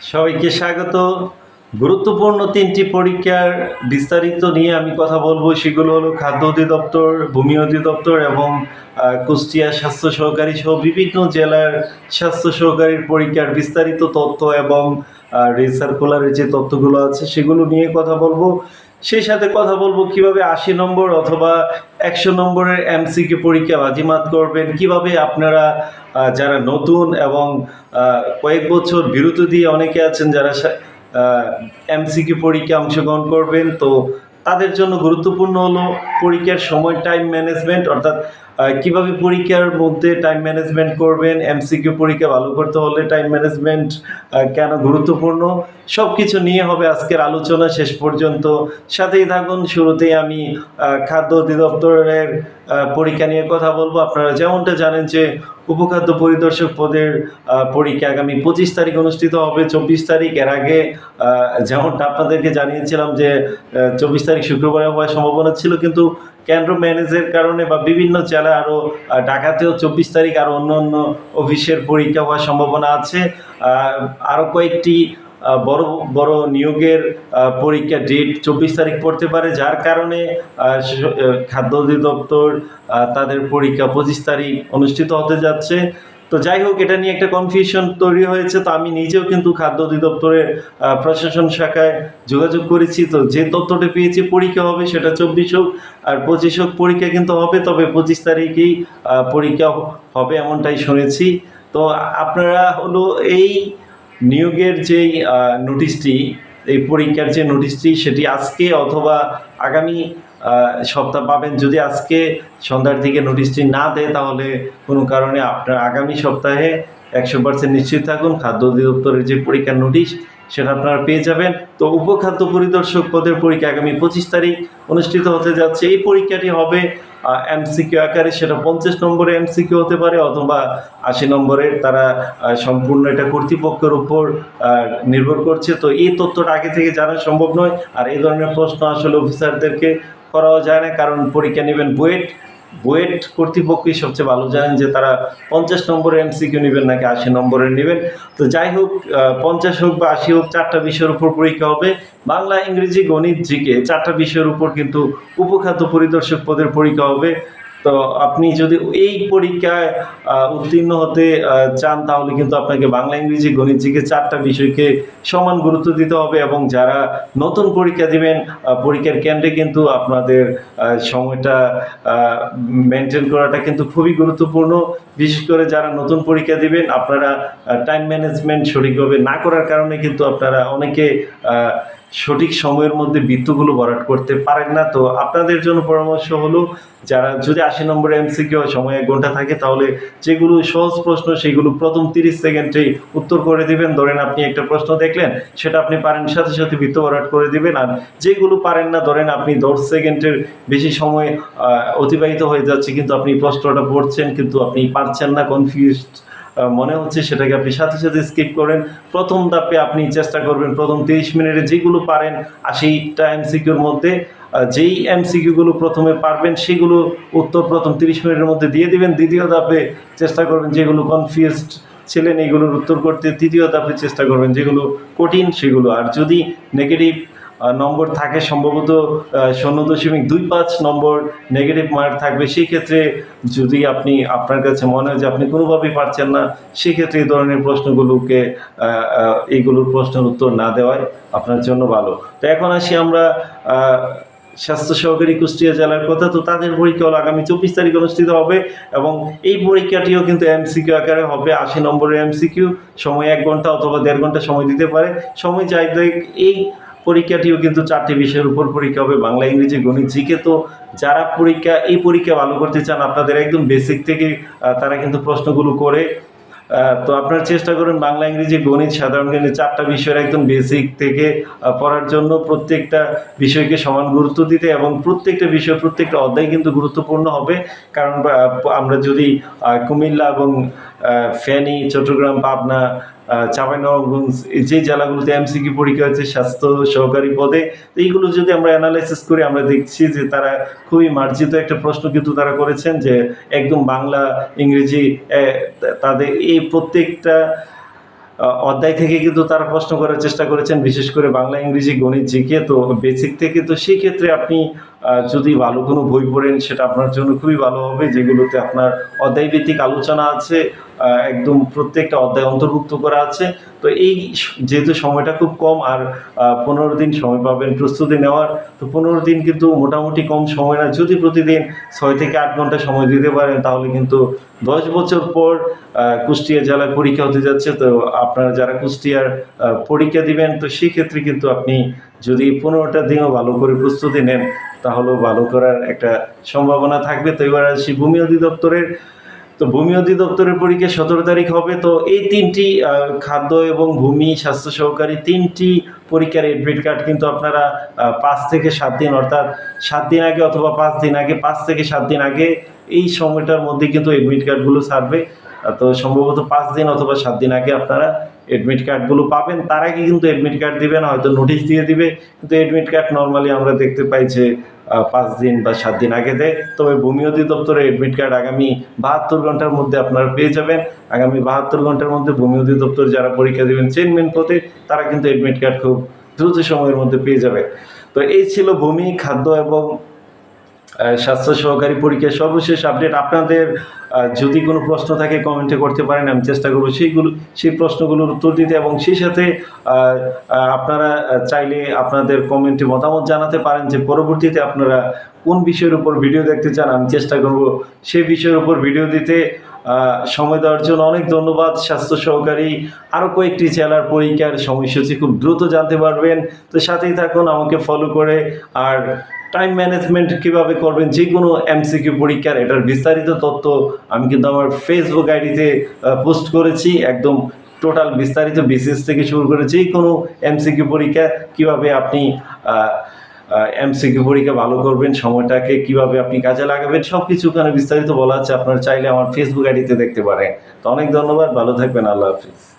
সবাইকে স্বাগত। গুরুত্বপূর্ণ তিনটি পরীক্ষার বিস্তারিত নিয়ে আমি কথা বলব। সেগুলো হলো খাদ্য অধিদপ্তর, ভূমি অধিদপ্তর এবং কুষ্টিয়া স্বাস্থ্য সহকারী সহ বিভিন্ন জেলার স্বাস্থ্য সহকারীর পরীক্ষার বিস্তারিত তথ্য এবং রিসার্কুলারের যে তথ্যগুলো আছে সেগুলো নিয়ে কথা বলব। সেই সাথে কথা বলব কীভাবে আশি নম্বর অথবা একশো নম্বরের এমসিকে পরীক্ষা বাজিমাত করবেন। কীভাবে আপনারা যারা নতুন এবং কয়েক বছর বিরত দিয়ে অনেকে আছেন যারা এমসিকে পরীক্ষা অংশগ্রহণ করবেন, তো তাদের জন্য গুরুত্বপূর্ণ হলো পরীক্ষার সময় টাইম ম্যানেজমেন্ট অর্থাৎ কীভাবে পরীক্ষার মধ্যে টাইম ম্যানেজমেন্ট করবেন? এমসিকিউ পরীক্ষা ভালো করতে হলে টাইম ম্যানেজমেন্ট কেন গুরুত্বপূর্ণ? সব কিছু নিয়ে হবে আজকের আলোচনা শেষ পর্যন্ত। সাথেই থাকুন, শুরুতেই আমি খাদ্য অধিদপ্তরের পরীক্ষা নিয়ে কথা বলব। আপনারা যেমনটা জানেন যে উপখাদ্য পরিদর্শক পদের পরীক্ষা আগামী পঁচিশ তারিখ অনুষ্ঠিত হবে। চব্বিশ তারিখ এর আগে যেমনটা আপনাদেরকে জানিয়েছিলাম যে চব্বিশ তারিখ শুক্রবারে হওয়ার সম্ভাবনা ছিল, কিন্তু কেন্দ্র ম্যানেজের কারণে বা বিভিন্ন জেলা আরও ঢাকাতেও চব্বিশ তারিখ আরও অন্য অন্য অফিসের পরীক্ষা হওয়ার সম্ভাবনা আছে। আরও কয়েকটি বড় বড় নিয়োগের পরীক্ষা ডেট চব্বিশ তারিখ পড়তে পারে, যার কারণে খাদ্য অধিদপ্তর তাদের পরীক্ষা পঁচিশ তারিখ অনুষ্ঠিত হতে যাচ্ছে। তো যাই হোক, এটা নিয়ে একটা কনফিউশন তৈরি হয়েছে। তো আমি নিজেও কিন্তু খাদ্য অধিদপ্তরের প্রশাসন শাখায় যোগাযোগ করেছি। তো যে তথ্যটা পেয়েছি, পরীক্ষা হবে সেটা চব্বিশ হোক আর পঁচিশ হোক, পরীক্ষা কিন্তু হবে, তবে পঁচিশ তারিখেই পরীক্ষা হবে এমনটাই শুনেছি। তো আপনারা হলো এই নিয়োগের যেই নোটিশটি এই পরীক্ষার যে নোটিশটি সেটি আজকে অথবা আগামী সপ্তাহ পাবেন। যদি আজকে সন্ধ্যার দিকে নোটিশটি না দেয়, তাহলে কোনো কারণে আপনার আগামী সপ্তাহে একশো পার্সেন্ট নিশ্চিত থাকুন। খাদ্য অধিদপ্তরের যে পরীক্ষার নোটিশ সেটা আপনারা পেয়ে যাবেন। তো উপখাদ্য পরিদর্শক পদের পরীক্ষা আগামী পঁচিশ তারিখ অনুষ্ঠিত হতে যাচ্ছে। এই পরীক্ষাটি হবে এমসিকিউ আকারে। সেটা পঞ্চাশ নম্বরে এমসিকিউ হতে পারে, অথবা আশি নম্বরের তারা সম্পূর্ণ এটা কর্তৃপক্ষের উপর নির্ভর করছে। তো এই তথ্যটা আগে থেকে জানা সম্ভব নয়। আর এই ধরনের প্রশ্ন আসলে অফিসারদেরকে করাও যায় না, কারণ পরীক্ষা নেবেন বুয়েট। বুয়েট কর্তৃপক্ষই সবচেয়ে ভালো জানেন যে তারা পঞ্চাশ নম্বরের এমসিকিউ নেবেন নাকি আশি নম্বরের নেবেন। তো যাই হোক পঞ্চাশ হোক বা আশি হোক, চারটা বিষয়ের উপর পরীক্ষা হবে। বাংলা, ইংরেজি, গণিত, জিকে, চারটা বিষয়ের উপর কিন্তু উপখাদ্য পরিদর্শক পদের পরীক্ষা হবে। তো আপনি যদি এই পরীক্ষায় উত্তীর্ণ হতে চান, তাহলে কিন্তু আপনাকে বাংলা, ইংরেজি, গণিত, জিকে চারটা বিষয়কে সমান গুরুত্ব দিতে হবে এবং যারা নতুন পরীক্ষা দিবেন পরীক্ষার কেন্দ্রে কিন্তু আপনাদের সময়টা মেনটেন করাটা কিন্তু খুবই গুরুত্বপূর্ণ। বিশেষ করে যারা নতুন পরীক্ষা দিবেন, আপনারা টাইম ম্যানেজমেন্ট সঠিকভাবে না করার কারণে কিন্তু আপনারা অনেকে সঠিক সময়ের মধ্যে বৃত্তগুলো ভরাট করতে পারেন না। তো আপনাদের জন্য পরামর্শ হলো, যারা যদি আশি নম্বরে এমসিকিউ সময় এক ঘণ্টা থাকে, তাহলে যেগুলো সহজ প্রশ্ন, সেগুলো প্রথম তিরিশ সেকেন্ডেই উত্তর করে দিবেন। ধরেন আপনি একটা প্রশ্ন দেখলেন, সেটা আপনি পারেন, সাথে সাথে বৃত্ত ভরাট করে দিবেন। আর যেগুলো পারেন না, ধরেন আপনি দশ সেকেন্ডের বেশি সময় অতিবাহিত হয়ে যাচ্ছে, কিন্তু আপনি প্রশ্নটা পড়ছেন, কিন্তু আপনি পারছেন না কনফিউজড মনে হচ্ছে সেটাকে আপনি সাথে সাথে স্কিপ করেন। প্রথম ধাপে আপনি চেষ্টা করবেন প্রথম তিরিশ মিনিটে যেগুলো পারেন, আশিটা এমসিকিউর মধ্যে যেই এমসিকিউগুলো প্রথমে পারবেন সেগুলো উত্তর প্রথম তিরিশ মিনিটের মধ্যে দিয়ে দিবেন। দ্বিতীয় ধাপে চেষ্টা করবেন যেগুলো কনফিউজড ছিলেন এইগুলোর উত্তর করতে। তৃতীয় ধাপে চেষ্টা করবেন যেগুলো কঠিন সেগুলো। আর যদি নেগেটিভ নম্বর থাকে সম্ভবত শূন্য দশমিক দুই পাঁচ নম্বর নেগেটিভ মার্ক থাকবে। সেই ক্ষেত্রে যদি আপনি, আপনার কাছে মনে হয় যে আপনি কোনোভাবেই পারছেন না, সেক্ষেত্রে এই ধরনের প্রশ্নগুলোকে এইগুলোর প্রশ্নের উত্তর না দেওয়াই আপনার জন্য ভালো। তো এখন আসি আমরা স্বাস্থ্য সহকারী কুষ্টিয়া জেলার কথা। তো তাদের পরীক্ষা হলো আগামী চব্বিশ তারিখ অনুষ্ঠিত হবে এবং এই পরীক্ষাটিও কিন্তু এমসিকিউ আকারে হবে। আশি নম্বরের এমসিকিউ। সময় এক ঘণ্টা অথবা দেড় ঘণ্টা সময় দিতে পারে। সময় চাইতে এই পরীক্ষাটিও কিন্তু চারটি বিষয়ের উপর পরীক্ষা হবে, বাংলা, ইংরেজি, গণিত, জিকে। তো যারা পরীক্ষা, এই পরীক্ষা ভালো করতে চান, আপনাদের একদম বেসিক থেকে তারা কিন্তু প্রশ্নগুলো করে তো আপনারা চেষ্টা করুন বাংলা, ইংরেজি, গণিত, সাধারণ জ্ঞানের চারটা বিষয়ের একদম বেসিক থেকে পড়ার জন্য প্রত্যেকটা বিষয়কে সমান গুরুত্ব দিতে এবং প্রত্যেকটা বিষয়, প্রত্যেকটা অধ্যায় কিন্তু গুরুত্বপূর্ণ হবে। কারণ আমরা যদি কুমিল্লা এবং ফেনী, চট্টগ্রাম, পাবনা চাঁপাইনবাবগঞ্জ যে জেলাগুলোতে এমসিকিউ পরীক্ষা হচ্ছে, স্বাস্থ্য সহকারী পদে, তো এইগুলো যদি আমরা অ্যানালাইসিস করি আমরা দেখছি যে তারা খুবই মার্জিত একটা প্রশ্ন কিন্তু তারা করেছেন যে একদম বাংলা, ইংরেজি তাদের এই প্রত্যেকটা অধ্যায় থেকে কিন্তু তারা প্রশ্ন করার চেষ্টা করেছেন, বিশেষ করে বাংলা, ইংরেজি, গণিত, জিকে, তো বেসিক থেকে, তো সেই ক্ষেত্রে আপনি যদি ভালো কোনো বই পড়েন, সেটা আপনার জন্য খুবই ভালো হবে, যেগুলোতে আপনার অধ্যায় ভিত্তিক আলোচনা আছে একদম প্রত্যেকটা অধ্যায় অন্তর্ভুক্ত করা আছে। তো এই যেহেতু সময়টা খুব কম, আর পনেরো দিন সময় পাবেন প্রস্তুতি নেওয়ার, তো পনেরো দিন কিন্তু মোটামুটি কম সময় না যদি প্রতিদিন ছয় থেকে আট ঘণ্টা সময় দিতে পারেন, তাহলে কিন্তু দশ বছর পর কুষ্টিয়া জেলায় পরীক্ষা হতে যাচ্ছে। তো আপনারা যারা কুষ্টিয়ার পরীক্ষা দিবেন, তো সেক্ষেত্রে কিন্তু আপনি যদি পনেরোটা দিনও ভালো করে প্রস্তুতি নেন, তাহলেও ভালো করার একটা সম্ভাবনা থাকবে। তো এবার আসি ভূমি অধিদপ্তরের তো ভূমি অধিদপ্তরের পরীক্ষা সতেরো তারিখ হবে, তো এই তিনটি খাদ্য এবং ভূমি স্বাস্থ্য সহকারী তিনটি পরীক্ষার এডমিট কার্ড কিন্তু আপনারা পাঁচ থেকে সাত দিন, অর্থাৎ সাত দিন আগে অথবা পাঁচ দিন আগে, পাঁচ থেকে সাত দিন আগে এই সময়টার মধ্যে কিন্তু এডমিট কার্ডগুলো ছাড়বে। তো সম্ভবত পাঁচ দিন অথবা সাত দিন আগে আপনারা এডমিট কার্ডগুলো পাবেন, তার আগে কিন্তু এডমিট কার্ড দিবে না হয়তো নোটিশ দিয়ে দিবে। কিন্তু এডমিট কার্ড নর্মালি আমরা দেখতে পাই যে পাঁচ দিন বা সাত দিন আগে দেয়। তবে ভূমি অধিদপ্তরের এডমিট কার্ড আগামী বাহাত্তর ঘণ্টার মধ্যে আপনারা পেয়ে যাবেন। আগামী বাহাত্তর ঘণ্টার মধ্যে ভূমি অধিদপ্তর যারা পরীক্ষা দেবেন চেয়ারম্যান পদে, তারা কিন্তু এডমিট কার্ড খুব দ্রুত সময়ের মধ্যে পেয়ে যাবে। তো এই ছিল ভূমি, খাদ্য এবং স্বাস্থ্য সহকারী পরীক্ষার সর্বশেষ আপডেট আপনাদের যদি কোনো প্রশ্ন থাকে কমেন্টে করতে পারেন, আমি চেষ্টা করব সেইগুলো, সেই প্রশ্নগুলোর উত্তর দিতে এবং সেই সাথে আপনারা চাইলে আপনাদের কমেন্টে মতামত জানাতে পারেন যে পরবর্তীতে আপনারা কোন বিষয়ের উপর ভিডিও দেখতে চান, আমি চেষ্টা করব সেই বিষয়ের উপর ভিডিও দিতে। সময় দেওয়ার জন্য অনেক ধন্যবাদ। স্বাস্থ্য সহকারী আরও কয়েকটি জেলার পরীক্ষার সময়সূচি খুব দ্রুত জানতে পারবেন। তো সাথেই থাকুন, আমাকে ফলো করে। আর টাইম ম্যানেজমেন্ট কীভাবে করবেন? যে কোনো এমসিকিউ পরীক্ষার এটার বিস্তারিত তথ্য আমি কিন্তু আমার ফেসবুক আইডিতে পোস্ট করেছি। একদম টোটাল বিস্তারিত বিসিএস থেকে শুরু করে যে কোনো এমসিকিউ পরীক্ষা কীভাবে আপনি এমসিকিউ পরীক্ষা ভালো করবেন, সময়টাকে কীভাবে আপনি কাজে লাগাবেন সব কিছু ওখানে বিস্তারিত বলা আছে। আপনারা চাইলে আমার ফেসবুক আইডিতে দেখতে পারেন। তো অনেক ধন্যবাদ। ভালো থাকবেন। আল্লাহ হাফিজ।